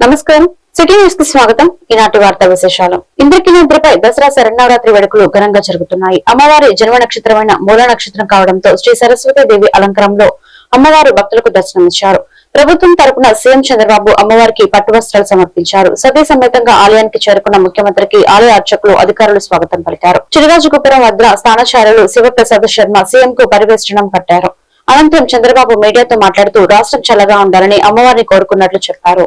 నమస్కారం. సిటీ న్యూస్కి స్వాగతం. ఈనాటి వార్తా విశేషాలు. ఇంద్రకిలాద్రిపై దసరా శరణవరాత్రి వేడుకలు ఘనంగా జరుగుతున్నాయి. అమ్మవారి జన్మ నక్షత్రమైన మూల నక్షత్రం కావడంతో శ్రీ సరస్వతి దేవి అలంకారంలో అమ్మవారు భక్తులకు దర్శనమిచ్చారు. ప్రభుత్వం తరపున సీఎం చంద్రబాబు అమ్మవారికి పట్టు వస్త్రాలు సమర్పించారు. సతీ సమేతంగా ఆలయానికి చేరుకున్న ముఖ్యమంత్రికి ఆలయ అర్చకులు అధికారులు స్వాగతం పలికారు. చిరురాజుగుపురం వద్ద స్థానాచార్యులు శివప్రసాద్ శర్మ సీఎం కు పరివేష్టనం కట్టారు అనంతరం చంద్రబాబు మీడియాతో మాట్లాడుతూ రాష్ట్రం చల్లగా ఉండాలని అమ్మవారిని కోరుకున్నట్లు చెప్పారు.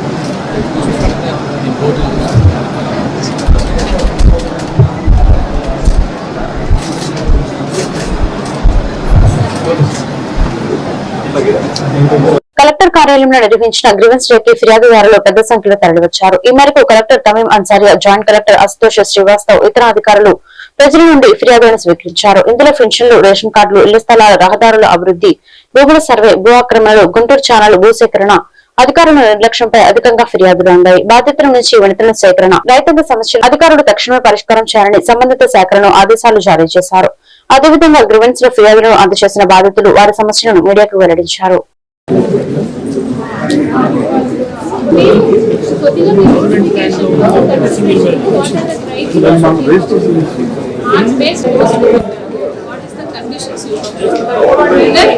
కలెక్టర్ కార్యాలయంలో నిర్వహించిన గ్రీవెన్స్ డే ఫిర్యాదుదారులు పెద్ద సంఖ్యలో తరలివచ్చారు. ఈ మేరకు collector Tamim Ansariya joint collector Ashutosh Srivastav ఇతర అధికారులు ప్రజల నుండి ఫిర్యాదులను స్వీకరించారు. ఇందులో పెన్షన్లు రేషన్ కార్డులు ఇళ్ళ స్థలాల రహదారుల అభివృద్ధి భూముల సర్వే భూ ఆక్రమణలు గుంటూరు ఛానల్ భూసేకరణ అధికారుల నిర్లక్ష్యంపై అధికంగా ఫిర్యాదులు అందాయి. బాధితుల నుంచి వినతుల సేకరణ రైతాంగ సమస్యలు అధికారులు తక్షణమే పరిష్కారం చేయాలని సంబంధిత శాఖలను ఆదేశాలు జారీ చేశారు. అదేవిధంగా గ్రివెన్స్లో ఫిర్యాదులను అందజేసిన బాధితులు వారి సమస్యలను మీడియాకు వెల్లడించారు Thank you నోటిఫికేషన్లో ఒక description what are the rights on space what is the conditions you then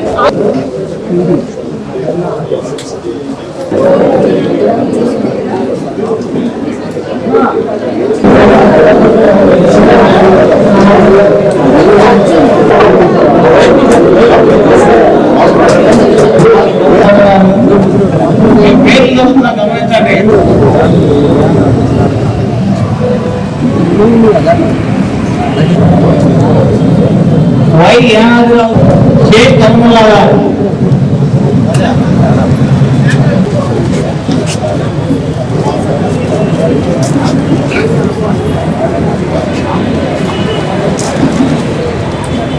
పేర్లు చదువుతున్నా గమనించండి వై యాదవ్ షేక్ కర్ముల్లా గారు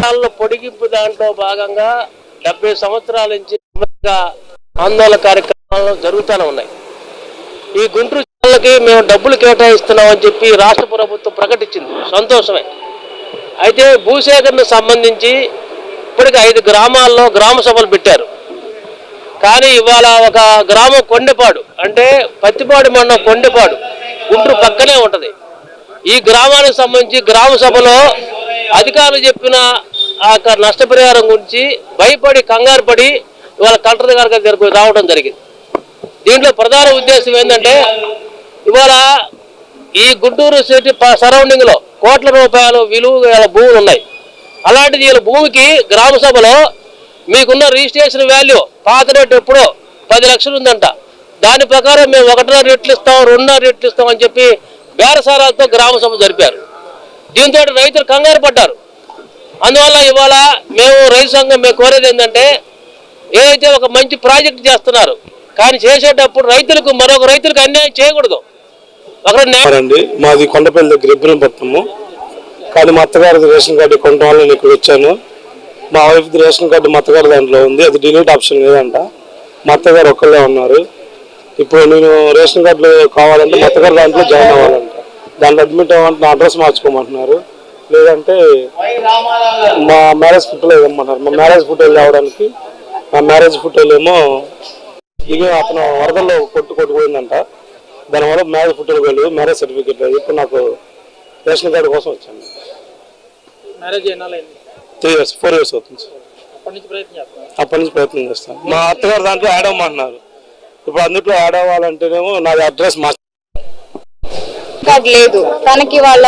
సంవత్సరాల పొడిగింపు దాంట్లో భాగంగా డెబ్బై సంవత్సరాల నుంచి ఆందోళన కార్యక్రమాలు జరుగుతూనే ఉన్నాయి. ఈ గుంటూరు జిల్లాకి మేము డబ్బులు కేటాయిస్తున్నామని చెప్పి రాష్ట్ర ప్రభుత్వం ప్రకటించింది. సంతోషమే. అయితే భూసేకరణకు సంబంధించి ఇప్పటికి ఐదు గ్రామాల్లో గ్రామ సభలు పెట్టారు. కానీ ఇవాళ ఒక గ్రామం కొండపాడు అంటే పత్తిపాడు మండలం కొండెపాడు గుంటూరు పక్కనే ఉంటుంది. ఈ గ్రామానికి సంబంధించి గ్రామ సభలో అధికారులు చెప్పిన ఆ నష్టపరిహారం గురించి భయపడి కంగారు పడి ఇవాళ కలెక్టర్ గారి దగ్గరకు రావడం జరిగింది. దీంట్లో ప్రధాన ఉద్దేశం ఏంటంటే ఇవాళ ఈ గుంటూరు సిటీ సరౌండింగ్లో కోట్ల రూపాయలు విలువ గల భూములు ఉన్నాయి. అలాంటిది వీళ్ళ భూమికి గ్రామ సభలో మీకున్న రిజిస్ట్రేషన్ వాల్యూ పాత రేటు ఎప్పుడో పది లక్షలు ఉందంట. దాని ప్రకారం మేము ఒకటిన్నర రెట్లు ఇస్తాం రెండున్నర రెట్లు ఇస్తాం అని చెప్పి బేరసారాలతో గ్రామ సభ జరిపారు. దీంతో రైతులు కంగారు పడ్డారు. అందువల్ల ఇవాళ మేము రైతు సంఘం మేము కోరేది ఏంటంటే ఏదైతే ఒక మంచి ప్రాజెక్ట్ చేస్తున్నారు కానీ చేసేటప్పుడు రైతులకు మరొక రైతులకు అన్యాయం చేయకూడదు. ఒకరు అండి మాది కొండపల్లి దగ్గర ఇబ్రహీంపట్నము కానీ మా అత్తగారిది రేషన్ కార్డు కొనడం వల్ల నేను ఇక్కడ వచ్చాను. మా వైఫ్ది రేషన్ కార్డు మా అత్తగారి దాంట్లో ఉంది. అది డిలీట్ ఆప్షన్ లేదంట. మా అత్తగారు ఒక్కళ్ళే ఉన్నారు. ఇప్పుడు నేను రేషన్ కార్డులు కావాలంటే మా అత్తగారి దాంట్లో జాయిన్ అవ్వాలంట. దాంట్లో అడ్మిట్ అవ్వాలంటే నా అడ్రస్ మార్చుకోమంటున్నారు. లేదంటే మా మ్యారేజ్ ఫోటోలు ఇవ్వమంటున్నారు మా మ్యారేజ్ ఫోటోలు రావడానికి మా మ్యారేజ్ ఫోటోలు ఏమో ఇవి అతను వరదల్లో కొట్టు కొట్టుకుపోయిందంట. దానివల్ల మ్యారేజ్ ఫోటోలు వెళ్ళదు మ్యారేజ్ సర్టిఫికేట్ లేదు ఇప్పుడు నాకు రేషన్ కార్డు కోసం వచ్చాను. Marriage three years four years అవుతుంది సార్. అప్పటి నుంచి ప్రయత్నం చేస్తాను. మా అత్తగారు దాంట్లో యాడ్ అవ్వమంటున్నారు ఇప్పుడు అందుట్లో యాడ్ అవ్వాలంటేనేమో నాది అడ్రస్ మార్చు కార్డు లేదు. తనకి వాళ్ళ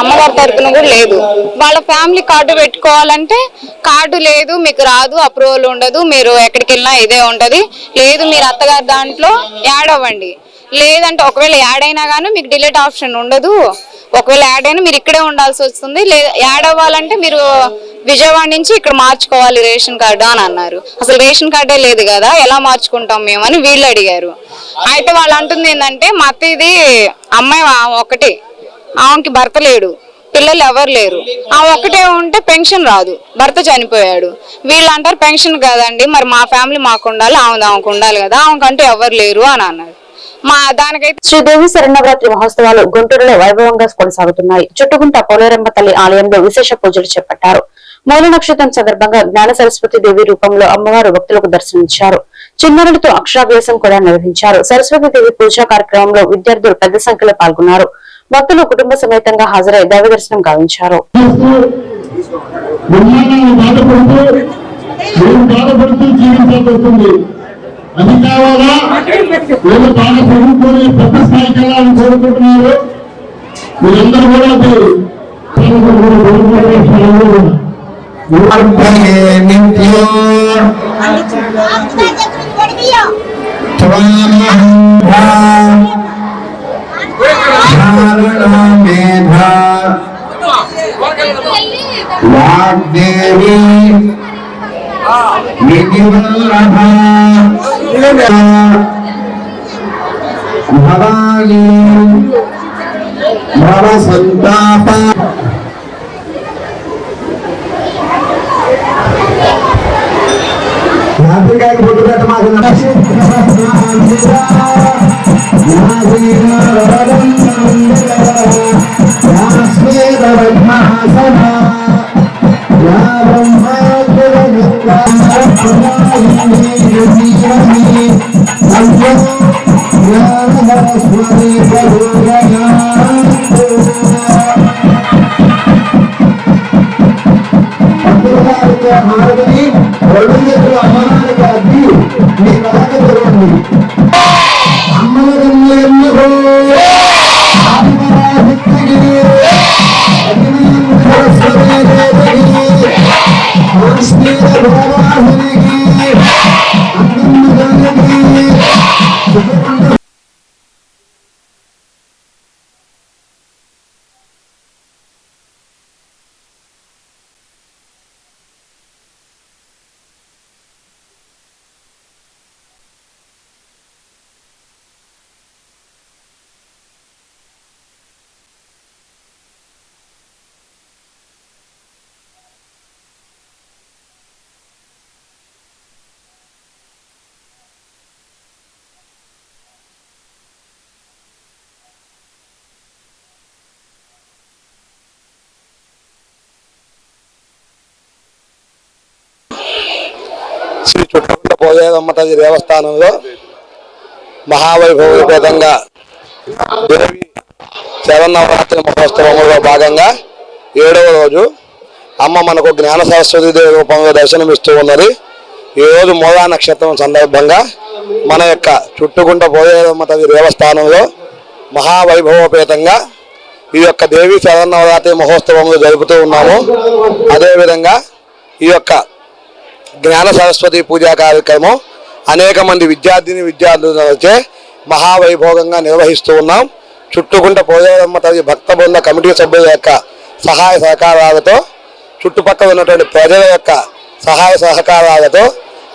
అమ్మవారి తరపున కూడా లేదు. వాళ్ళ ఫ్యామిలీ కార్డు పెట్టుకోవాలంటే కార్డు లేదు మీకు రాదు అప్రూవల్ ఉండదు మీరు ఎక్కడికి వెళ్ళినా ఇదే ఉంటుంది. లేదు మీరు అత్తగారి దాంట్లో యాడ్ అవ్వండి. లేదంటే ఒకవేళ యాడ్ అయినా కానీ మీకు డిలీట్ ఆప్షన్ ఉండదు. ఒకవేళ యాడ్ అయినా మీరు ఇక్కడే ఉండాల్సి వస్తుంది. లేదా యాడ్ అవ్వాలంటే మీరు విజయవాడ నుంచి ఇక్కడ మార్చుకోవాలి రేషన్ కార్డు అని అన్నారు. అసలు రేషన్ కార్డే లేదు కదా ఎలా మార్చుకుంటాం మేము అని వీళ్ళు అడిగారు. అయితే వాళ్ళు అంటుంది ఏంటంటే మా అత్త ఇది అమ్మాయి ఒకటి ఒకటే ఆమెకి భర్త లేడు పిల్లలు ఎవరు లేరు. ఆ ఒక్కటే ఉంటే పెన్షన్ రాదు భర్త చనిపోయాడు. వీళ్ళు అంటారు పెన్షన్ కదండి మరి మా ఫ్యామిలీ మాకు ఉండాలి ఆమె ఆమెకు ఉండాలి కదా ఆమెకంటూ ఎవరు లేరు అని అన్నారు. మా దానికైతే శ్రీదేవి శరణవరాత్రి మహోత్సవాలు గుంటూరులో వైభవంగా కొనసాగుతున్నాయి. చుట్టుగుంట పోలేరమ్మ తల్లి ఆలయంలో విశేష పూజలు చేపట్టారు. మూల నక్షత్రం సందర్భంగా జ్ఞాన సరస్వతి దేవి రూపంలో అమ్మవారు భక్తులకు దర్శనమిచ్చారు. చిన్నారులతో అక్షరాభ్యాసం కూడా నిర్వహించారు. సరస్వతి దేవి పూజా కార్యక్రమంలో విద్యార్థులు పెద్ద సంఖ్యలో పాల్గొన్నారు. భక్తులు కుటుంబ సమేతంగా హాజరై దైవ దర్శనం గావించారు. బాధపడుతూ జీవించాల్సి వస్తుంది. అది కావాలా? వీళ్ళు బాగా చదువుకొని పెద్ద స్థాయికి వెళ్ళాలని కోరుకుంటున్నారు. మీరందరూ కూడా అది వాగ్దేవి. భవాని భవ సంతాప నాటికాయకి పొట్టు పెట్ట మాకు పోయేదమ్మ తల్లి దేవస్థానంలో మహావైభవపేతంగా దేవి శరన్నవరాత్రి మహోత్సవంలో భాగంగా ఏడవ రోజు అమ్మ మనకు జ్ఞాన సరస్వతి దేవి రూపంలో దర్శనమిస్తూ ఉన్నది. ఈరోజు రోజు మూలా నక్షత్రం సందర్భంగా మన యొక్క చుట్టుకుంట పోయేదమ్మ తల్లి దేవస్థానంలో మహావైభవపేతంగా ఈ యొక్క దేవి శరన్నవరాత్రి మహోత్సవంలో జరుపుతూ ఉన్నాము. అదేవిధంగా ఈ యొక్క జ్ఞాన సరస్వతి పూజా కార్యక్రమం అనేక మంది విద్యార్థిని విద్యార్థులచే మహావైభోగంగా నిర్వహిస్తూ ఉన్నాం. చుట్టుకుంట పోయేదమ్మ తల్లి భక్త బృంద కమిటీ సభ్యుల యొక్క సహాయ సహకారాలతో చుట్టుపక్కల ఉన్నటువంటి ప్రజల యొక్క సహాయ సహకారాలతో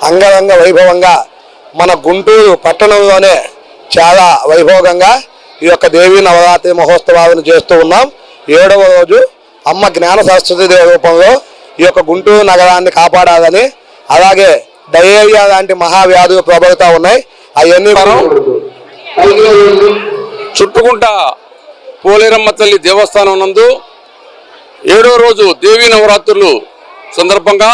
అంగరంగ వైభవంగా మన గుంటూరు పట్టణంలోనే చాలా వైభోగంగా ఈ యొక్క దేవీ నవరాత్రి మహోత్సవాలను చేస్తూ ఉన్నాం. ఏడవ రోజు అమ్మ జ్ఞాన సరస్వతి దేవ రూపంలో ఈ యొక్క గుంటూరు నగరాన్ని కాపాడాలని అలాగే డయేరియా లాంటి మహావ్యాధులు ప్రబలుతా ఉన్నాయి. అవన్నీ మనం చుట్టుకుంట పోలేరమ్మ తల్లి దేవస్థానం నందు ఏడో రోజు దేవీ నవరాత్రులు సందర్భంగా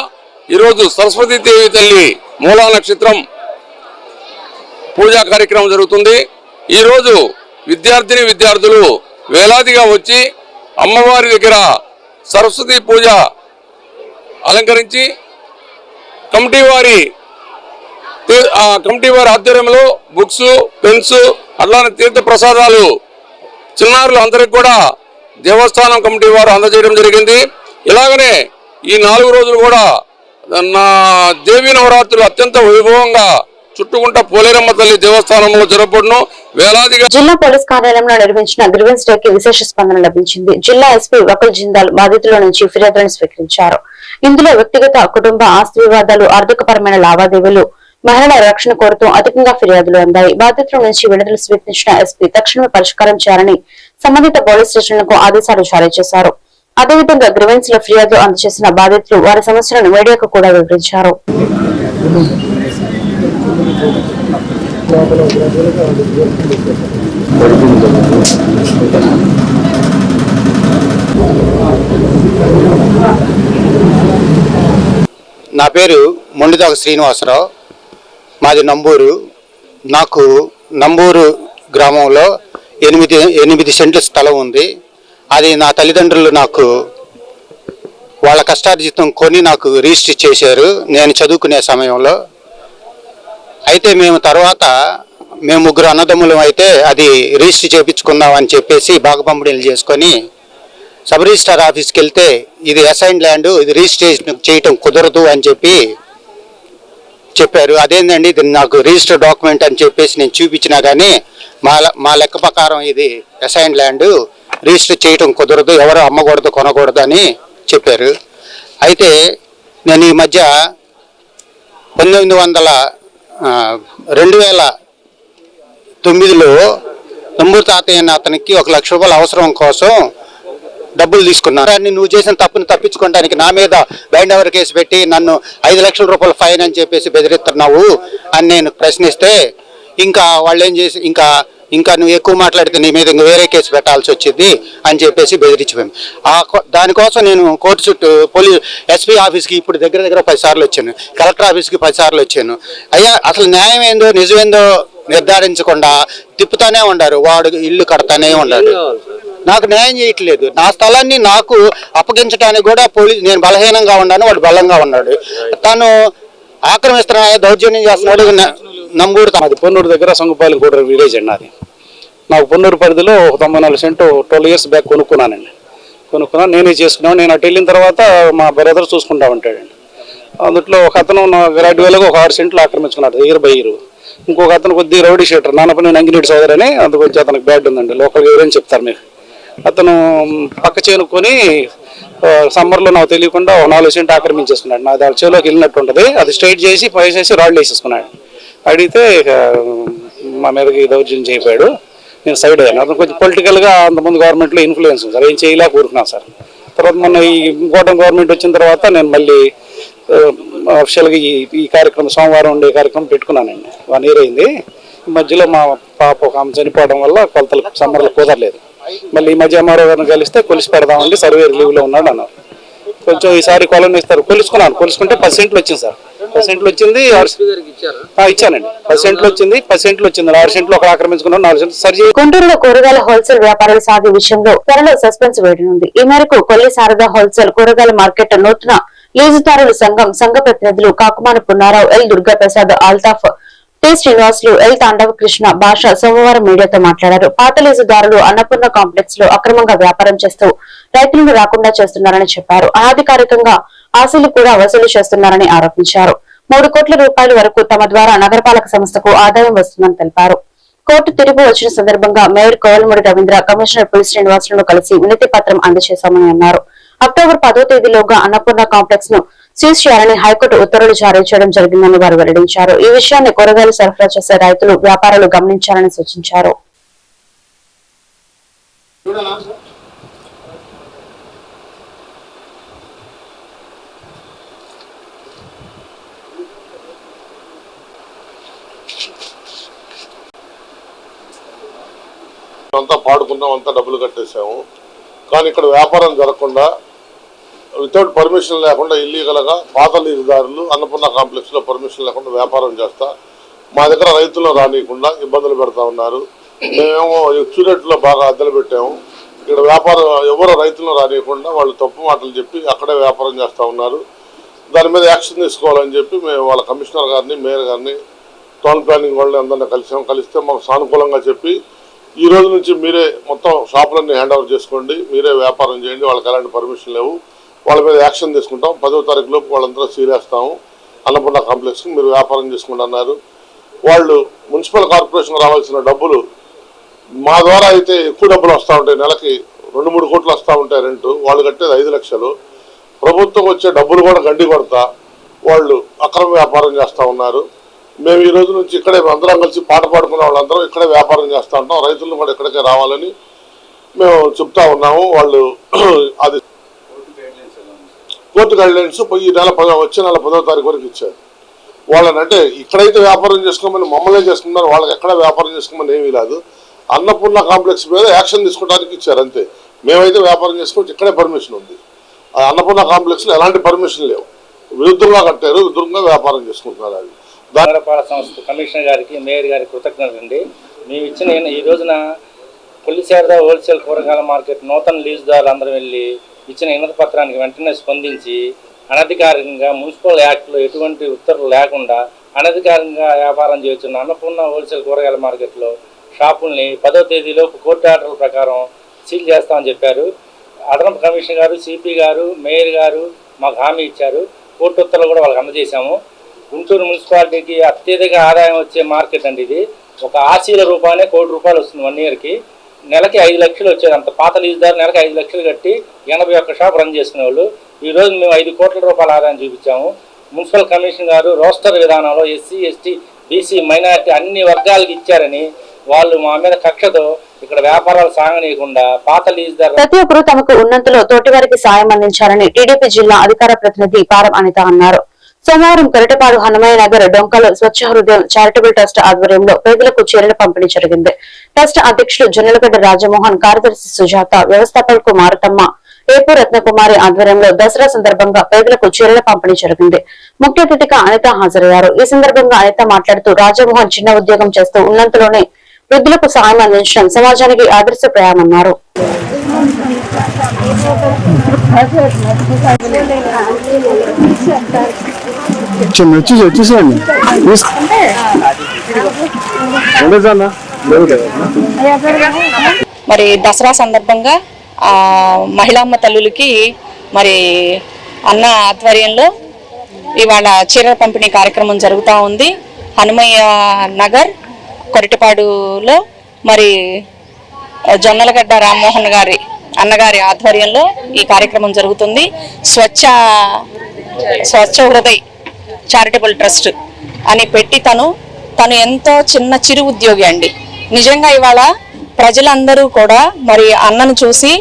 ఈరోజు సరస్వతి దేవి తల్లి మూలా నక్షత్రం పూజా కార్యక్రమం జరుగుతుంది. ఈరోజు విద్యార్థిని విద్యార్థులు వేలాదిగా వచ్చి అమ్మవారి దగ్గర సరస్వతి పూజ అలంకరించి కమిటీ వారి కమిటీ వారి ఆధ్వర్యంలో బుక్స్ పెన్స్ అట్లానే తీర్థ ప్రసాదాలు చిన్నారులు అందరికి కూడా దేవస్థానం కమిటీ వారు అందజేయడం జరిగింది. ఇలాగనే ఈ నాలుగు రోజులు కూడా నా దేవీ నవరాత్రులు అత్యంత వైభవంగా చుట్టుకుంట పోలేరమ్మ తల్లి దేవస్థానంలో జరపబడును. వేలాదిగా జిల్లా పోలీస్ కార్యాలయంలో నిర్వహించిన గ్రివెన్స్ డే కి విశేష స్పందన లభించింది. జిల్లా ఎస్పీ వకుల్ జిందాల్ బాధితుల నుంచి ఫిర్యాదులను స్వీకరించారు. ఇందులో వ్యక్తిగత కుటుంబ ఆస్తి వివాదాలు ఆర్థికపరమైన లావాదేవీలు మహిళల రక్షణ కోరుతూ అధికంగా ఫిర్యాదులు అందాయి. బాధితుల నుంచి విడుదల స్వీకరించిన ఎస్పీ తక్షణమే పరిష్కారం చేయాలని సంబంధిత పోలీస్ స్టేషన్లకు ఆదేశాలు జారీ చేశారు. అదేవిధంగా గ్రివెన్స్లో ఫిర్యాదు అందజేసిన బాధితులు వారి సమస్యలను మీడియాకు కూడా వివరించారు. నా పేరు మొండిదాక శ్రీనివాసరావు. మాది నంబూరు. నాకు నంబూరు గ్రామంలో ఎనిమిది ఎనిమిది సెంట్ల స్థలం ఉంది. అది నా తల్లిదండ్రులు నాకు వాళ్ళ కష్టార్జితం కొని నాకు రిజిస్టర్ చేశారు. నేను చదువుకునే సమయంలో అయితే మేము తర్వాత మేము ముగ్గురు అన్నదమ్ములం అయితే అది రిజిస్టర్ చేయించుకుందాం అని చెప్పేసి బాగపంపిణీలు చేసుకొని సబ్ రిజిస్టార్ ఆఫీస్కి వెళ్తే ఇది అసైన్ ల్యాండ్ ఇది రిజిస్ట్రేషన్ చేయటం కుదరదు అని చెప్పి చెప్పారు. అదేంటండి ఇది నాకు రిజిస్టర్ డాక్యుమెంట్ అని చెప్పేసి నేను చూపించినా కానీ మా మా లెక్క ప్రకారం ఇది అసైన్ ల్యాండ్ రిజిస్టర్ చేయటం కుదరదు ఎవరు అమ్మకూడదు కొనకూడదు అని చెప్పారు. అయితే నేను ఈ మధ్య పంతొమ్మిది వందల రెండు వేల తొమ్మిదిలో నంబూరు తాతయ్య అనే అతనికి ఒక లక్ష రూపాయల అవసరం కోసం డబ్బులు తీసుకున్నాను దాన్ని నువ్వు చేసిన తప్పుని తప్పించుకోవడానికి నా మీద బ్యాండ్ ఎవర్ కేసు పెట్టి నన్ను ఐదు లక్షల రూపాయల ఫైన్ అని చెప్పేసి బెదిరిస్తున్నావు అని నేను ప్రశ్నిస్తే ఇంకా వాళ్ళు ఏం చేసి ఇంకా ఇంకా నువ్వు ఎక్కువ మాట్లాడితే నీ మీద ఇంక వేరే కేసు పెట్టాల్సి వచ్చింది అని చెప్పేసి బెదిరించిపోయింది ఆ దానికోసం నేను కోర్టు చుట్టూ పోలీస్ ఎస్పీ ఆఫీస్కి ఇప్పుడు దగ్గర దగ్గర పది సార్లు వచ్చాను. కలెక్టర్ ఆఫీస్కి పది సార్లు వచ్చాను. అయ్యా అసలు న్యాయం ఏందో నిజమేందో నిర్ధారించకుండా తిప్పుతానే ఉండారు. వాడు ఇల్లు కడతానే ఉండాడు. నాకు న్యాయం చేయట్లేదు. నా స్థలాన్ని నాకు అప్పగించడానికి కూడా పోలీస్ నేను బలహీనంగా ఉన్నాను వాడు బలంగా ఉన్నాడు. తను ఆక్రమిస్తున్నా దౌర్జన్యం చేస్తున్నాడు న- తనది పొన్నూరు దగ్గర సంగుపాలి కూడా విలేజ్ అండి అది నాకు పొన్నూరు పరిధిలో ఒక తొంభై నాలుగు సెంటు ట్వెల్వ్ ఇయర్స్ బ్యాక్ కొనుక్కున్నానండి. కొనుక్కున్నాను నేనే చేసుకున్నాను. నేను అటు వెళ్ళిన తర్వాత మా బ్రదర్ చూసుకుంటా ఉంటాడండి అందుట్లో ఒక అతను నా గ్రాడ్యువల్గా ఒక ఆరు సెంట్లు ఆక్రమించుకున్నాడు ఇయర్ బై ఇయర్ ఇంకొక అతను కొద్దిగా రౌడీ షీటర్ నాన్నపని నంగినీటి సోదరు అని అందుకొచ్చి అతనికి బ్యాడ్ ఉందండి. లోకల్ ఎవరైనా చెప్తారు మీరు? అతను పక్క చేనుకొని సమ్మర్లో నాకు తెలియకుండా ఒక నాలుగు సెంట్ ఆక్రమించేసుకున్నాడు. నా దాని చేలోకి వెళ్ళినట్టు ఉంటుంది. అది స్ట్రైట్ చేసి పైసేసి రాళ్ళు వేసేసుకున్నాడు. అడిగితే ఇక మా మీదకి దౌర్జన్యం చేయిపోయాడు నేను సైడ్ అయ్యాను. అతను కొంచెం పొలిటికల్గా అంతమంది గవర్నమెంట్లో ఇన్ఫ్లుయెన్స్ సార్. ఏం చేయలేక ఊరుకున్నాను సార్. తర్వాత మొన్న ఈ ఇంకోటం గవర్నమెంట్ వచ్చిన తర్వాత నేను మళ్ళీ అఫిషియల్గా ఈ ఈ కార్యక్రమం సోమవారం ఉండే కార్యక్రమం పెట్టుకున్నానండి. వన్ ఇయర్ అయింది. ఈ మధ్యలో మా పాప ఒక ఆమె చనిపోవడం వల్ల కొలతలు సమ్మర్లో కుదరలేదు. మళ్ళీ ఈ మధ్య అమ్మారావు గారిని కలిస్తే కొలిసి పెడదామండి సర్వేర్ లీవ్లో ఉన్నాడు అన్నారు. కొంచెం ఈసారి కొలను ఇస్తారు. కొలుసుకున్నాను. కొలుసుకుంటే పది సెంట్లు వచ్చింది సార్. పది సెంట్లు వచ్చింది ఇచ్చానండి పది సెంట్లు వచ్చింది పది సెంట్లు వచ్చింది ఆరు సెంట్లు ఒక ఆక్రమించుకున్నాను నాలుగు సెంట్లు సరి గుంటూరులో కూరగాయల హోల్సేల్ వ్యాపారుల సాగు విషయంలో త్వరలో సస్పెన్స్ వేయనుంది ఈ మేరకు కొల్లి శారదా హోల్సేల్ కూరగాయల మార్కెట్ నూతన లీజుదారుల సంఘం సంఘ ప్రతినిధులు Kakumana Punnarao L Durga Prasad Altaf T Srinivasulu L Tandava Krishna Bhasha సోమవారం మీడియాతో మాట్లాడారు. పాత లీజుదారులు అన్నపూర్ణ కాంప్లెక్స్లో అక్రమంగా వ్యాపారం చేస్తూ రైతులను రాకుండా చేస్తున్నారని చెప్పారు. అనాధికారికంగా ఆశలు కూడా వసూలు చేస్తున్నారని ఆరోపించారు. మూడు కోట్ల రూపాయల వరకు తమ ద్వారా నగరపాలక సంస్థకు ఆదాయం వస్తుందని తెలిపారు. కోర్టు తీర్పు వచ్చిన సందర్భంగా మేయర్ కోవలమూడి రవీంద్ర కమిషనర్ పులి శ్రీనివాసులను కలిసి వినతి పత్రం అందజేశామని అన్నారు. అక్టోబర్ పదో తేదీలోగా అన్నపూర్ణ కాంప్లెక్స్ను సీజ్ చేయాలని హైకోర్టు ఉత్తర్వులు జారీ చేయడం జరిగిందని వారు వెల్లడించారు. ఈ విషయాన్ని కూరగాయలు సరఫరా చేసే రైతులు వ్యాపారులు గమనించాలని సూచించారు. అంతా పాడుకున్నాం అంతా డబ్బులు కట్టేసాము కానీ ఇక్కడ వ్యాపారం జరగకుండా వితౌట్ పర్మిషన్ లేకుండా ఇల్లీగల్గా పాత లీజుదారులు అన్నపూర్ణ కాంప్లెక్స్లో పర్మిషన్ లేకుండా వ్యాపారం చేస్తా. మా దగ్గర రైతులను రానియకుండా ఇబ్బందులు పెడతా ఉన్నారు. మేమేమో ఎక్స్యూరేట్లో బాగా అద్దెలు పెట్టాము. ఇక్కడ వ్యాపారం ఎవరు రైతులను రానియకుండా వాళ్ళు తప్పు మాటలు చెప్పి అక్కడే వ్యాపారం చేస్తూ ఉన్నారు. దాని మీద యాక్షన్ తీసుకోవాలని చెప్పి మేము వాళ్ళ కమిషనర్ గారిని మేయర్ గారిని టౌన్ ప్లానింగ్ వాళ్ళని అందరినీ కలిసాం. కలిస్తే మాకు సానుకూలంగా చెప్పి ఈ రోజు నుంచి మీరే మొత్తం షాపులన్నీ హ్యాండ్ ఓవర్ చేసుకోండి. మీరే వ్యాపారం చేయండి. వాళ్ళకి ఎలాంటి పర్మిషన్ లేవు. వాళ్ళ మీద యాక్షన్ తీసుకుంటాం. పదో తారీఖు లోపు వాళ్ళందరూ సీరేస్తాము అన్నపూర్ణ కాంప్లెక్స్ మీరు వ్యాపారం చేసుకోండి అన్నారు. వాళ్ళు మున్సిపల్ కార్పొరేషన్ రావాల్సిన డబ్బులు మా ద్వారా అయితే ఎక్కువ డబ్బులు వస్తూ ఉంటాయి. నెలకి రెండు మూడు కోట్లు వస్తూ ఉంటాయి రెంట్. వాళ్ళు కట్టేది ఐదు లక్షలు. ప్రభుత్వం వచ్చే డబ్బులు కూడా గండి కొడతా వాళ్ళు అక్రమ వ్యాపారం చేస్తూ ఉన్నారు. మేము ఈ రోజు నుంచి ఇక్కడే అందరం కలిసి పాట పాడుకునే వాళ్ళందరం ఇక్కడే వ్యాపారం చేస్తూ ఉంటాం. రైతులను కూడా ఇక్కడికే రావాలని మేము చెప్తా ఉన్నాము. వాళ్ళు అది కోర్టు గైడ్లైన్స్ ఈ నెల పదో వచ్చే నెల పదో తారీఖు వరకు ఇచ్చారు. వాళ్ళని అంటే ఇక్కడైతే వ్యాపారం చేసుకోమని మమ్మల్ని చేసుకున్నారు వాళ్ళకి ఎక్కడ వ్యాపారం చేసుకోమని ఏమీ లేదు. అన్నపూర్ణ కాంప్లెక్స్ మీద యాక్షన్ తీసుకోవడానికి ఇచ్చారు అంతే. మేమైతే వ్యాపారం చేసుకోవచ్చు ఇక్కడే పర్మిషన్ ఉంది. ఆ అన్నపూర్ణ కాంప్లెక్స్లో ఎలాంటి పర్మిషన్ లేవు. విరుద్ధంగా కట్టారు విరుద్ధంగా వ్యాపారం చేసుకుంటున్నారు అది ద్వారపాల సంస్థ కమిషనర్ గారికి మేయర్ గారికి కృతజ్ఞతలు అండి. మేము ఇచ్చిన ఈ రోజున పులిసేరద హోల్సేల్ కూరగాయల మార్కెట్ నూతన లీజుదారులు అందరూ వెళ్ళి ఇచ్చిన ఇన్నత పత్రానికి వెంటనే స్పందించి అనధికారికంగా మున్సిపల్ యాక్ట్లో ఎటువంటి ఉత్తర్వులు లేకుండా అనధికారికంగా వ్యాపారం చేస్తున్న అన్నపూర్ణ హోల్సేల్ కూరగాయల మార్కెట్లో షాపుల్ని పదో తేదీలోపు కోర్టు ఆర్డర్ ప్రకారం సీల్ చేస్తామని చెప్పారు. అదనపు కమిషనర్ గారు సిపి గారు మేయర్ గారు మాకు హామీ ఇచ్చారు. కోర్టు ఉత్తర్వులు కూడా వాళ్ళకి అందజేశాము. గుంటూరు మున్సిపాలిటీకి అత్యధిక ఆదాయం వచ్చే మార్కెట్ అండి ఇది. ఒక ఆశీల రూపాయనే కోటి రూపాయలు వస్తుంది వన్ ఇయర్కి నెలకి ఐదు లక్షలు వచ్చేది. అంత పాత లీజుదారు నెలకి ఐదు లక్షలు కట్టి ఎనభై ఒక్క షాప్ రన్ చేసిన వాళ్ళు ఈ రోజు మేము ఐదు కోట్ల రూపాయల ఆదాయం చూపించాము. మున్సిపల్ కమిషన్ గారు రోస్టర్ విధానంలో ఎస్సీ ఎస్టీ బీసీ మైనారిటీ అన్ని వర్గాలకు ఇచ్చారని వాళ్ళు మా మీద కక్షతో ఇక్కడ వ్యాపారాలు సాగనీయకుండా పాత లీజుదారు ప్రతి ఒక్కరూ తమకు ఉన్నంతలో తోటివారికి సాయం అందించాలని టీడీపీ జిల్లా అధికార ప్రతినిధి పారం అనిత అన్నారు. సోమవారం కొరటపాడు హనుమయ్య నగర్ డొంకలో స్వచ్ఛ హృదయం చారిటబుల్ ట్రస్ట్ ఆధ్వర్యంలో పేదలకు చీరల పంపిణీ జరిగింది. ట్రస్ట్ అధ్యక్షులు జొన్నలగడ్డ రాజమోహన్ కార్యదర్శి సుజాత వ్యవస్థాపకులు మారుతమ్మ ఏపు రత్నకుమారి ఆధ్వర్యంలో దసరా సందర్భంగా పేదలకు చీరల పంపిణీ జరిగింది. ముఖ్య అతిథిగా అనిత హాజరయ్యారు. ఈ సందర్భంగా అనిత మాట్లాడుతూ రాజమోహన్ చిన్న ఉద్యోగం చేస్తూ ఉన్నంతలోనే వృద్ధులకు సహాయం అందించడం సమాజానికి ఆదర్శప్రాయమన్నారు వచ్చి వచ్చేసేయండి మరి దసరా సందర్భంగా ఆ, మహిళామ్మ తల్లులకి మరి అన్న ఆధ్వర్యంలో ఇవాళ చీరల పంపిణీ కార్యక్రమం జరుగుతూ ఉంది. హనుమయ్య నగర్ కొరటిపాడులో మరి జొన్నలగడ్డ రామ్మోహన్ గారి అన్నగారి ఆధ్వర్యంలో ఈ కార్యక్రమం జరుగుతుంది. స్వచ్ఛ స్వచ్ఛ హృదయ్ చారిటబుల్ ట్రస్ట్ అని పెట్టి తను తను ఎంతో చిన్న చిరు ఉద్యోగి అండి. నిజంగా ఇవాళ ప్రజలందరూ కూడా మరి అన్నను చూసి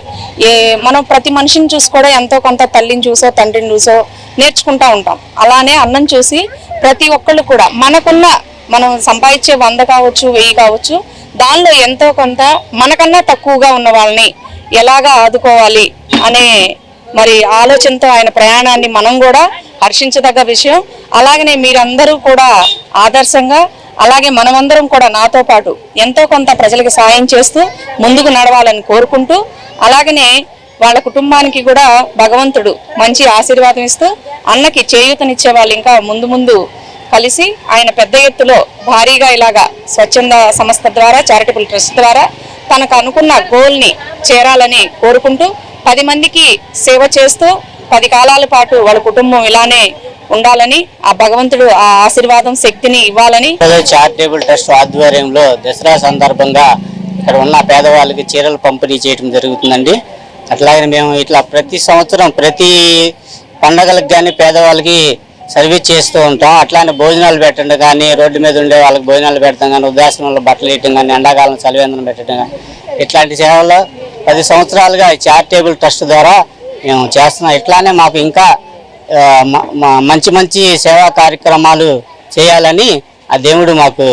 ఏ మనం ప్రతి మనిషిని చూసి కూడా ఎంతో కొంత తల్లిని చూసో తండ్రిని చూసో నేర్చుకుంటూ ఉంటాం. అలానే అన్నం చూసి ప్రతి ఒక్కళ్ళు కూడా మనకున్న మనం సంపాదించే వంద కావచ్చు వెయ్యి కావచ్చు దానిలో ఎంతో కొంత మనకన్నా తక్కువగా ఉన్న వాళ్ళని ఎలాగా ఆదుకోవాలి అనే మరి ఆలోచనతో ఆయన ప్రయాణాన్ని మనం కూడా హర్షించదగ్గ విషయం. అలాగనే మీరందరూ కూడా ఆదర్శంగా అలాగే మనమందరం కూడా నాతో పాటు ఎంతో కొంత ప్రజలకు సాయం చేస్తూ ముందుకు నడవాలని కోరుకుంటూ అలాగనే వాళ్ళ కుటుంబానికి కూడా భగవంతుడు మంచి ఆశీర్వాదం ఇస్తూ అన్నకి చేయూతనిచ్చే వాళ్ళు ఇంకా ముందు ముందు కలిసి ఆయన పెద్ద ఎత్తులో భారీగా ఇలాగా స్వచ్ఛంద సంస్థ ద్వారా చారిటబుల్ ట్రస్ట్ ద్వారా తనకు అనుకున్న గోల్ని చేరాలని కోరుకుంటూ పది మందికి సేవ చేస్తూ పది కాలాల పాటు వాళ్ళ కుటుంబం ఇలానే ఉండాలని ఆ భగవంతుడు ఆ ఆశీర్వాదం శక్తిని ఇవ్వాలని చారిటబుల్ ట్రస్ట్ ఆధ్వర్యంలో దసరా సందర్భంగా ఇక్కడ ఉన్న పేదవాళ్ళకి చీరలు పంపిణీ చేయడం జరుగుతుందండి. అట్లాగే మేము ఇట్లా ప్రతి సంవత్సరం ప్రతి పండగలకు కానీ పేదవాళ్ళకి సర్వీస్ చేస్తూ ఉంటాం. అట్లానే భోజనాలు పెట్టడం కానీ రోడ్డు మీద ఉండే వాళ్ళకి భోజనాలు పెట్టడం కానీ ఉదాసనంలో బట్టలు వేయటం కానీ ఎండాకాలం చలివేందనం పెట్టడం కానీ ఇట్లాంటి సేవలు పది సంవత్సరాలుగా ఈ ట్రస్ట్ ద్వారా మేము చేస్తున్నాం. ఇట్లానే మాకు ఇంకా మంచి మంచి సేవా కార్యక్రమాలు చేయాలని ఆ దేవుడు మాకు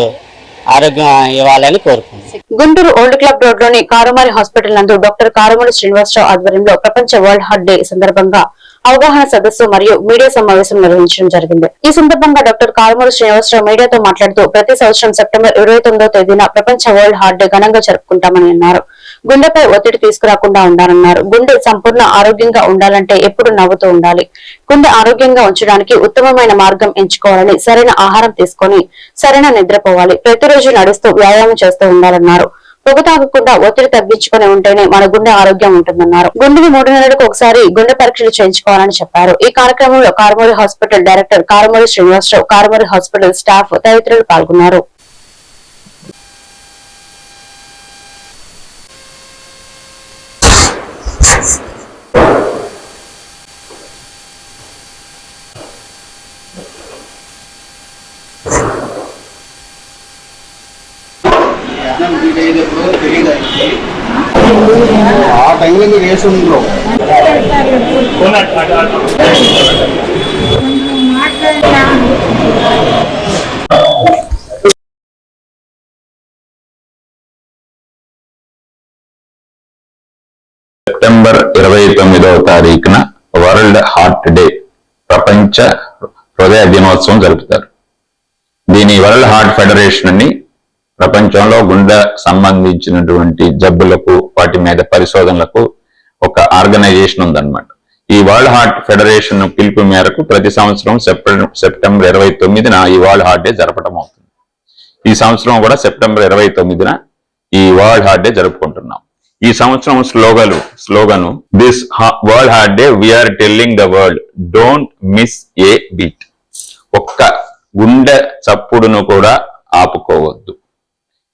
ఆరోగ్యం ఇవ్వాలని కోరుకుంటున్నాం. గుంటూరు ఓల్డ్ క్లబ్ రోడ్లోని కారుమారి హాస్పిటల్ నందు డాక్టర్ కారుమూరి శ్రీనివాసరావు ఆధ్వర్యంలో ప్రపంచ వరల్డ్ హార్ట్ డే సందర్భంగా అవగాహన సదస్సు మరియు మీడియా సమావేశం నిర్వహించడం జరిగింది. ఈ సందర్భంగా డాక్టర్ కారుమూరి శ్రీనివాసరావు మీడియాతో మాట్లాడుతూ ప్రతి సంవత్సరం సెప్టెంబర్ ఇరవై తొమ్మిదో తేదీన ప్రపంచ వరల్డ్ హార్ట్ డే ఘనంగా జరుపుకుంటామని అన్నారు. గుండెపై ఒత్తిడి తీసుకురాకుండా ఉండాలన్నారు. గుండె సంపూర్ణ ఆరోగ్యంగా ఉండాలంటే ఎప్పుడు నవ్వుతూ ఉండాలి. గుండె ఆరోగ్యంగా ఉంచడానికి ఉత్తమమైన మార్గం ఎంచుకోవాలని సరైన ఆహారం తీసుకొని సరైన నిద్రపోవాలి. ప్రతిరోజు నడుస్తూ వ్యాయామం చేస్తూ ఉండాలన్నారు. పొగ తాగకుండా ఒత్తిడి తగ్గించుకుని ఉంటేనే మన గుండె ఆరోగ్యం ఉంటుందన్నారు. గుండెని మూడు నెలలకు ఒకసారి గుండె పరీక్షలు చేయించుకోవాలని చెప్పారు. ఈ కార్యక్రమంలో Karumuri hospital director Karumuri Srinivasarao Karumuri hospital staff తదితరులు పాల్గొన్నారు ఆ దేశంలో సెప్టెంబర్ ఇరవై తొమ్మిదవ తారీఖున వరల్డ్ హార్ట్ డే ప్రపంచ హృదయ దినోత్సవం జరుపుతారు. దీని వరల్డ్ హార్ట్ ఫెడరేషన్ని ప్రపంచంలో గుండె సంబంధించినటువంటి జబ్బులకు వాటి మీద పరిశోధనలకు ఒక ఆర్గనైజేషన్ ఉందన్నమాట. ఈ వరల్డ్ హార్ట్ ఫెడరేషన్ పిలుపు మేరకు ప్రతి సంవత్సరం సెప్టెంబర్ సెప్టెంబర్ ఇరవై తొమ్మిదిన ఈ వరల్డ్ హార్ట్ డే జరపడం అవుతుంది. ఈ సంవత్సరం కూడా సెప్టెంబర్ ఇరవై తొమ్మిదిన ఈ వరల్డ్ హార్ట్ డే జరుపుకుంటున్నాం. ఈ సంవత్సరం స్లోగలు slogan this world heart day we are telling the world don't miss a beat ఒక్క గుండె చప్పుడును కూడా ఆపుకోవద్దు.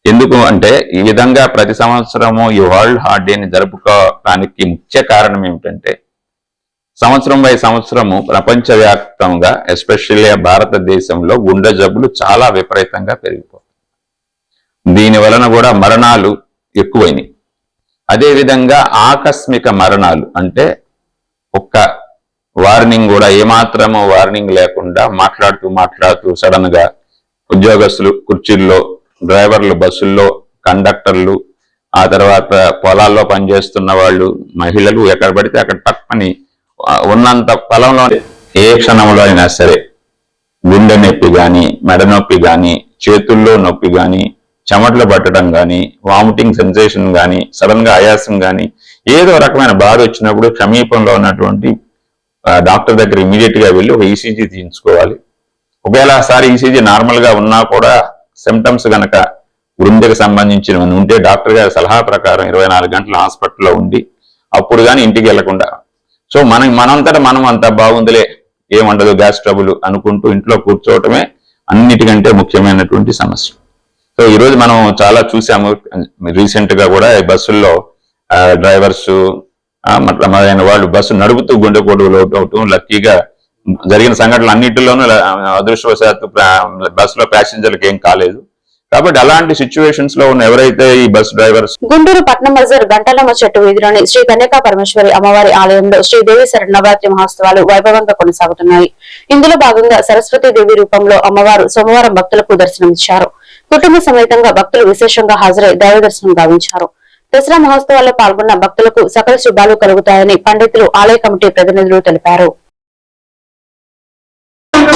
ఎందుకు అంటే ఈ విధంగా ప్రతి సంవత్సరము ఈ వరల్డ్ హార్ట్ డేని జరుపుకోవడానికి ముఖ్య కారణం ఏమిటంటే సంవత్సరం బై సంవత్సరము ప్రపంచవ్యాప్తంగా ఎస్పెషల్లీ భారతదేశంలో గుండె జబ్బులు చాలా విపరీతంగా పెరిగిపోతాయి. దీని వలన కూడా మరణాలు ఎక్కువైనాయి. అదేవిధంగా ఆకస్మిక మరణాలు అంటే ఒక్క వార్నింగ్ కూడా ఏమాత్రము వార్నింగ్ లేకుండా మాట్లాడుతూ మాట్లాడుతూ సడన్గా ఉద్యోగస్తులు కుర్చీల్లో డ్రైవర్లు బస్సుల్లో కండక్టర్లు ఆ తర్వాత పొలాల్లో పనిచేస్తున్న వాళ్ళు మహిళలు ఎక్కడ పడితే అక్కడ తప్పని ఉన్నంత పొలంలో ఏ క్షణంలో అయినా సరే గుండె నొప్పి కానీ మెడ నొప్పి కానీ చేతుల్లో నొప్పి కానీ చెమటలు పట్టడం కానీ వామిటింగ్ సెన్సేషన్ కానీ సడన్గా ఆయాసం కానీ ఏదో రకమైన బాధ వచ్చినప్పుడు సమీపంలో ఉన్నటువంటి డాక్టర్ దగ్గర ఇమీడియట్గా వెళ్ళి ఒక ఈసీజీ తీయించుకోవాలి. ఒకవేళ సారి ఈసీజీ నార్మల్గా ఉన్నా కూడా సిమ్టమ్స్ గనక గుండెకు సంబంధించిన ఉంటే డాక్టర్ గారి సలహా ప్రకారం ఇరవై నాలుగు గంటలు హాస్పిటల్లో ఉండి అప్పుడు కానీ ఇంటికి వెళ్ళకుండా సో మనం మనంతటా మనం అంత బాగుందిలే ఏముండదు గ్యాస్ ట్రబుల్ అనుకుంటూ ఇంట్లో కూర్చోవటమే అన్నిటికంటే ముఖ్యమైనటువంటి సమస్య. సో ఈరోజు మనం చాలా చూసాము రీసెంట్గా కూడా ఈ బస్సుల్లో డ్రైవర్స్ మొదలైన వాళ్ళు బస్సు నడుపుతూ గుండెపోటు అవటం లక్కీగా జరిగిన సంఘటనలు అన్నింటిలోనూ అదృష్టవశాత్తు బస్సులో ప్యాసింజర్లకు ఏం కాలేదు. కాబట్టి అలాంటి సిచ్యువేషన్స్లో ఉన్న ఎవరైతే ఈ బస్ డ్రైవర్స్ గుంటూరు పట్నం బజార్ గంటలమ్మ చెట్టు వీధిలోని శ్రీ కన్యకా పరమేశ్వరి అమ్మవారి ఆలయంలో శ్రీదేవి శరణవరాత్రి మహోత్సవాలు వైభవంగా కొనసాగుతున్నాయి. ఇందులో భాగంగా సరస్వతి దేవి రూపంలో అమ్మవారు సోమవారం భక్తులకు దర్శనమిచ్చారు కుటుంబ సమేతంగా భక్తులు విశేషంగా హాజరై దైవ దర్శనం గావించారు. దసరా మహోత్సవాల్లో పాల్గొన్న భక్తులకు సకల శుభాలు కలుగుతాయని పండితులు ఆలయ కమిటీ ప్రతినిధులు తెలిపారు.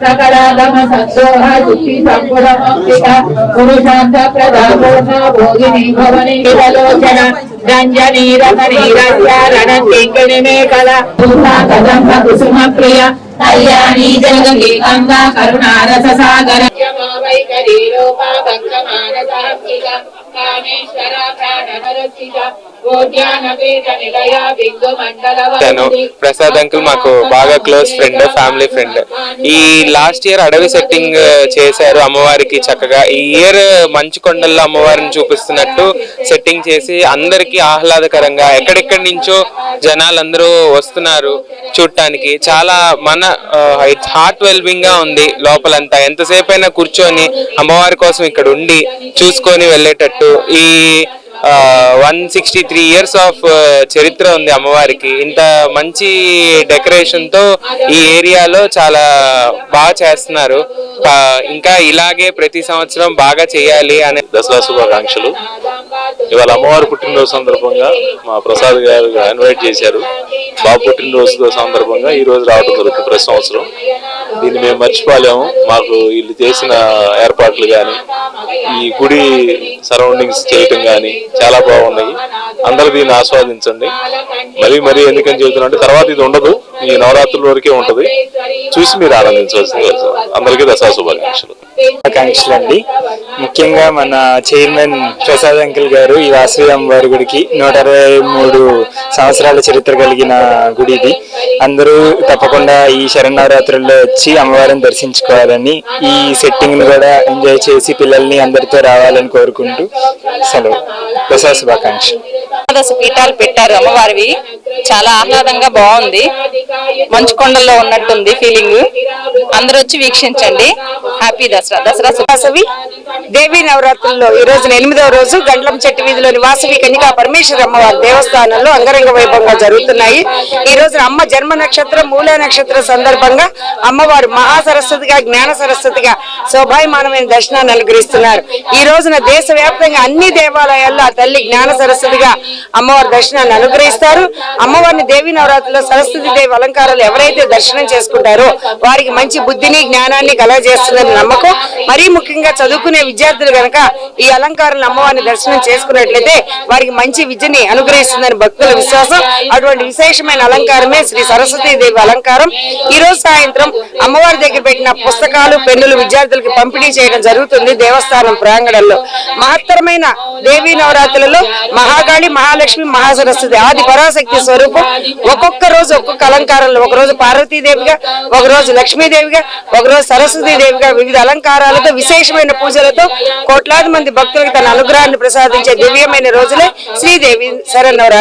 సకలాగమ సందోహ శుద్ధి భోగిని భవని కదంబ కుసుమ ప్రియ కళ్యాణి జగతి గంగా కరుణారస సాగర వైఖరి భక్త కామేశ్వర ప్రాణ తను ప్రసాద్ అంకుల్ మాకు బాగా క్లోజ్ ఫ్రెండ్ ఫ్యామిలీ ఫ్రెండ్. ఈ లాస్ట్ ఇయర్ అడవి సెట్టింగ్ చేశారు అమ్మవారికి చక్కగా. ఈ ఇయర్ మంచు కొండల్లో అమ్మవారిని చూపిస్తున్నట్టు సెట్టింగ్ చేసి అందరికి ఆహ్లాదకరంగా ఎక్కడెక్కడి నుంచో జనాలందరూ వస్తున్నారు చూడటానికి చాలా మన ఇట్స్ హార్ట్ వెల్బింగ్గా ఉంది లోపలంతా. ఎంతసేపు అయినా కూర్చొని అమ్మవారి కోసం ఇక్కడ ఉండి చూసుకొని వెళ్ళేటట్టు ఈ one sixty three years of చరిత్ర ఉంది అమ్మవారికి. ఇంత మంచి డెకరేషన్తో ఈ ఏరియాలో చాలా బాగా చేస్తున్నారు. ఇంకా ఇలాగే ప్రతి సంవత్సరం బాగా చేయాలి అనే దసరా శుభాకాంక్షలు. ఇవాళ అమ్మవారి పుట్టినరోజు సందర్భంగా మా ప్రసాద్ గారు ఇన్వైట్ చేశారు. బాబు పుట్టినరోజు సందర్భంగా ఈ రోజు రావడం జరుగుతుంది ప్రతి సంవత్సరం. దీన్ని మేము మర్చిపోలేము. మాకు వీళ్ళు చేసిన ఏర్పాట్లు కానీ ఈ గుడి సరౌండింగ్స్ చేయటం కానీ చాలా బాగున్నాయి. అందరూ దీన్ని ఆస్వాదించండి. మరీ మరీ ఎందుకని చెబుతున్నా అంటే తర్వాత ఇది ఉండదు. ఈ నవరాత్రుల వరకే ఉంటది. చూసి మీరు ఆనందించవలసింది. అందరికీ దసరా శుభాకాంక్షలు. ఆకాంక్షలు అండి ముఖ్యంగా మన చైర్మన్ ప్రసాద్ అంకుల్ గారు ఈ వాసవి అమ్మవారి గుడికి నూట అరవై మూడు సంవత్సరాల చరిత్ర కలిగిన గుడి ఇది. అందరూ తప్పకుండా ఈ శరణవరాత్రుల్లో వచ్చి అమ్మవారిని దర్శించుకోవాలని ఈ సెట్టింగ్ని కూడా ఎంజాయ్ చేసి పిల్లల్ని అందరితో రావాలని కోరుకుంటూ సెలవు. ప్రసాద్ శుభాకాంక్ష పీఠాలు పెట్టారు అమ్మవారివి. చాలా ఆహ్లాదంగా బాగుంది. మంచు కొండల్లో ఉన్నట్టుంది ఫీలింగ్. అందరూ వచ్చి వీక్షించండి. హ్యాపీ దశ దసరా వాసవి దేవీ నవరాత్రుల్లో ఈ రోజున ఎనిమిదవ రోజు గండ్లం చెట్టు వీధిలోని వాసవి కన్యకా పరమేశ్వర అమ్మవారి దేవస్థానంలో అంగరంగ వైభవంగా జరుగుతున్నాయి. ఈ రోజున అమ్మ జన్మ నక్షత్రం మూల నక్షత్రం సందర్భంగా అమ్మవారు మహాసరస్వతిగా జ్ఞాన సరస్వతిగా శోభాయమానమైన దర్శనాన్ని అనుగ్రహిస్తున్నారు. ఈ రోజున దేశవ్యాప్తంగా అన్ని దేవాలయాల్లో ఆ తల్లి జ్ఞాన సరస్వతిగా అమ్మవారి దర్శనాన్ని అనుగ్రహిస్తారు. అమ్మవారిని దేవి నవరాత్రిలో సరస్వతి దేవి అలంకారాలు ఎవరైతే దర్శనం చేసుకుంటారో వారికి మంచి బుద్ధిని జ్ఞానాన్ని కలగజేస్తుందని నమ్మకం మరీ ముఖ్యంగా చదువుకునే విద్యార్థులు గనక ఈ అలంకారాలను అమ్మవారిని దర్శనం చేసుకున్నట్లయితే వారికి మంచి విద్యని అనుగ్రహిస్తుందని భక్తుల విశ్వాసం. అటువంటి విశేషమైన అలంకారమే శ్రీ సరస్వతి దేవి అలంకారం. ఈ రోజు సాయంత్రం అమ్మవారి దగ్గర పెట్టిన పుస్తకాలు పెన్నులు విద్యార్థులకు పంపిణీ చేయడం జరుగుతుంది దేవస్థానం ప్రాంగణంలో. మహత్తరమైన దేవీ నవరాత్రులలో మహాకాళి మహాలక్ష్మి మహాసరస్వతి ఆది పరాశక్తి స్వరూపం. ఒక్కొక్క రోజు ఒక్కొక్క అలంకారంలో ఒక రోజు పార్వతీదేవిగా ఒక రోజు లక్ష్మీదేవిగా ఒక రోజు సరస్వతీ దేవిగా వివిధ అలంకారాలతో విశేషమైన పూజలతో కోట్లాది మంది భక్తులకు తన అనుగ్రహాన్ని ప్రసాదించే దివ్యమైన రోజులే శ్రీదేవి శరన్నవరాత్రి.